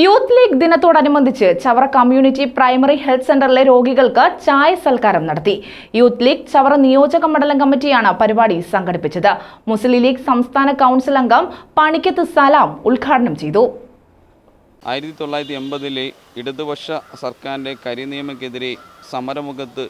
Youth league ദിനത്തോടനുബന്ധിച്ച് Chavara community primary health സെന്ററിലെ രോഗികൾക്ക് ചായ സൽക്കാരം നടത്തി. യൂത്ത് ലീഗ് ചവറ നിയോജക മണ്ഡലം കമ്മിറ്റിയാണ് പരിപാടി സംഘടിപ്പിച്ചത്. മുസ്ലിം ലീഗ് സംസ്ഥാന കൗൺസിൽ അംഗം പണിക്കത്ത് സലാം ഉദ്ഘാടനം ചെയ്തു. ആയിരത്തി തൊള്ളായിരത്തി എൺപതിലെ ഇടതുപക്ഷ സർക്കാരിന്റെ കരിനിയമക്കെതിരെ സമരമുഖത്ത്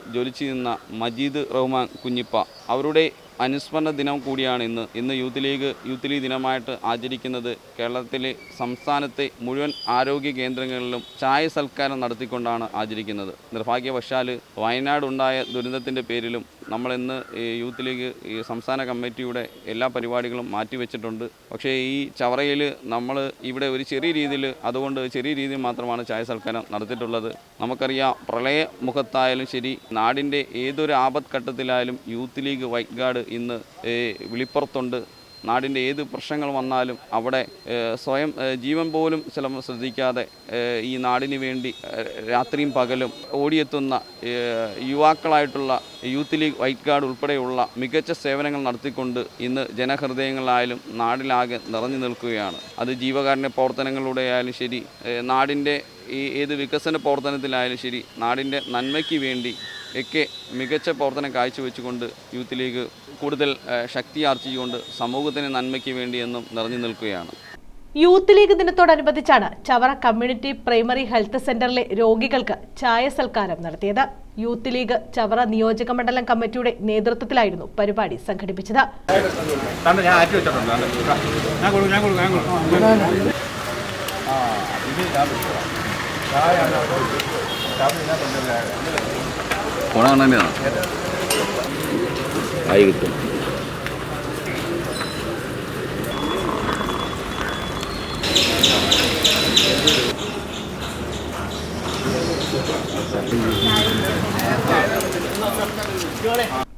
നിന്ന മജീദ് റഹ്മാൻ കുഞ്ഞിപ്പ. അവരുടെ അനുസ്മരണ ദിനം കൂടിയാണ് ഇന്ന്. ഇന്ന് യൂത്ത് ലീഗ് യൂത്ത് ലീഗ് ദിനമായിട്ട് ആചരിക്കുന്നത് കേരളത്തിലെ സംസ്ഥാനത്തെ മുഴുവൻ ആരോഗ്യ കേന്ദ്രങ്ങളിലും ചായ സൽക്കാരം നടത്തിക്കൊണ്ടാണ് ആചരിക്കുന്നത്. നിർഭാഗ്യവശാൽ വയനാടുണ്ടായ ദുരന്തത്തിന്റെ പേരിലും നമ്മളിന്ന് ഈ യൂത്ത് ലീഗ് ഈ സംസ്ഥാന കമ്മിറ്റിയുടെ എല്ലാ പരിപാടികളും മാറ്റിവെച്ചിട്ടുണ്ട്. പക്ഷേ ഈ ചവറയിൽ നമ്മൾ ഇവിടെ ഒരു ചെറിയ രീതിയിൽ അതുകൊണ്ട് ചെറിയ രീതിയിൽ മാത്രമാണ് ചായ സൽക്കാരം നടത്തിയിട്ടുള്ളത്. നമുക്കറിയാം പ്രളയ മുഖത്തായാലും ശരി നാടിന്റെ ഏതൊരു ആപത്ഘട്ടത്തിലായാലും യൂത്ത് ലീഗ് വൈറ്റ് ഗാർഡ് ഇന്ന് വിളിപ്പുറത്തുണ്ട്. നാടിന്റെ ഏത് പ്രശ്നങ്ങൾ വന്നാലും അവിടെ സ്വയം ജീവൻ പോലും ചിലപ്പോൾ ശ്രദ്ധിക്കാതെ ഈ നാടിന് വേണ്ടി രാത്രിയും പകലും ഓടിയെത്തുന്ന യുവാക്കളായിട്ടുള്ള യൂത്ത് ലീഗ് വൈറ്റ് ഗാർഡ് ഉൾപ്പെടെയുള്ള മികച്ച സേവനങ്ങൾ നടത്തിക്കൊണ്ട് ഇന്ന് ജനഹൃദയങ്ങളിലായാലും നാടിലാകെ നിറഞ്ഞു നിൽക്കുകയാണ്. അത് ജീവകാരുണ്യ പ്രവർത്തനങ്ങളിലൂടെ ആയാലും ശരി നാടിന്റെ ഈ ഏത് വികസന പ്രവർത്തനത്തിലായാലും ശരി നാടിന്റെ നന്മയ്ക്ക് വേണ്ടി ഒക്കെ മികച്ച പ്രവർത്തനം കാഴ്ചവെച്ചുകൊണ്ട് യൂത്ത് ലീഗ് കൂടുതൽ ഏഹ്, ശക്തി ആർജിച്ചുകൊണ്ട് സമൂഹത്തിന് നന്മയ്ക്ക് വേണ്ടി എന്നും നിറഞ്ഞു നിൽക്കുകയാണ്. യൂത്ത് ലീഗ് ദിനത്തോടനുബന്ധിച്ചാണ് ചവറ കമ്മ്യൂണിറ്റി പ്രൈമറി ഹെൽത്ത് സെന്ററിലെ രോഗികൾക്ക് ചായ സൽക്കാരം നടത്തിയത്. യൂത്ത് ലീഗ് ചവറ നിയോജക മണ്ഡലം കമ്മിറ്റിയുടെ നേതൃത്വത്തിലായിരുന്നു പരിപാടി സംഘടിപ്പിച്ചത്. ഞാൻ ആയി കിട്ടും.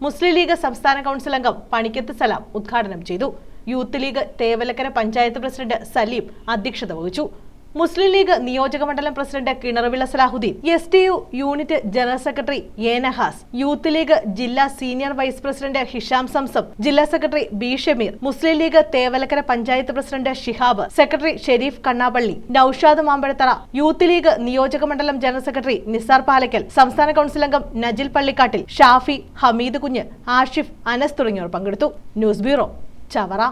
മുസ്ലിം ലീഗ് സംസ്ഥാന കൗൺസിൽ അംഗം പണിക്കത്ത് സലാം ഉദ്ഘാടനം ചെയ്തു. Youth league Thevalakkara panchayat president Saleem അധ്യക്ഷത വഹിച്ചു. മുസ്ലിം ലീഗ് നിയോജക മണ്ഡലം president Kinaruvila Salahuddin S T U unit general secretary Enahas youth league ജില്ലാ senior vice president Hisham Zamzam ജില്ലാ secretary B Shameer Muslim league Thevalakkara panchayat president Shihab secretary Sharif Kannappally Naushad Mampazhathara youth league നിയോജക മണ്ഡലം general secretary Nisar Palakkal സംസ്ഥാന council അംഗം നജിൽ പള്ളിക്കാട്ടിൽ ഷാഫി ഹമീദ് കുഞ്ഞ് ആഷിഫ് അനസ് തുടങ്ങിയവർ പങ്കെടുത്തു. News bureau Chavara.